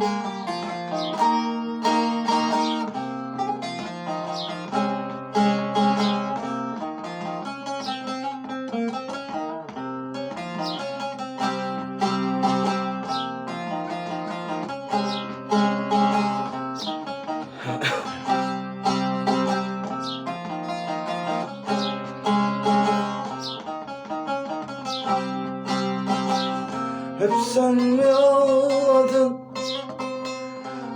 Hep sen mi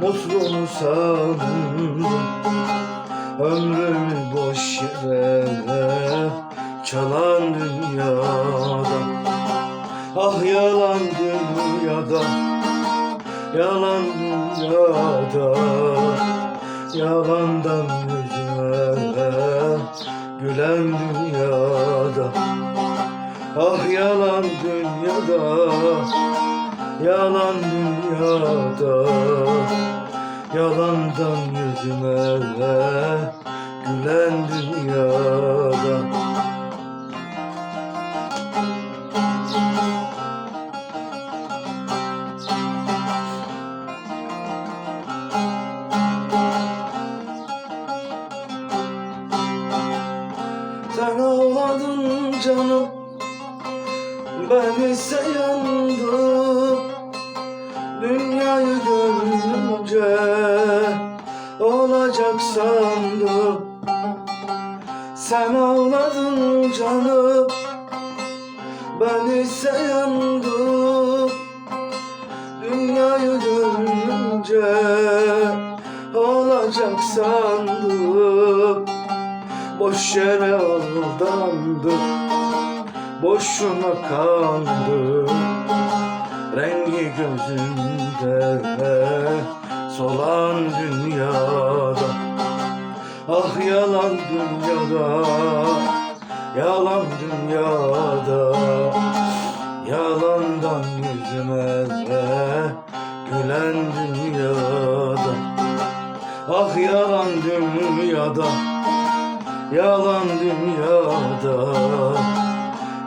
mutlu mu Ömrümü boş yere çalan dünyada. Ah yalan dünyada Yalan dünyada Yalandan yüzüme gülen dünyada Ah yalan dünyada Yalan dünyada Yalandan yüzüme Gülen dünyada. Sen ağladın canım ben ise yandım Dünyayı görünce Olacak sandım. Sen ağladın canım. Ben ise yandım Dünyayı görünce Olacak sandım. Boş yere aldandım boşuna kandı. Rengi gözümde solan dünyada. Ah yalan dünyada Yalan dünyada. Yalandan yüzüme gülen dünyada. Ah yalan dünyada Yalan dünyada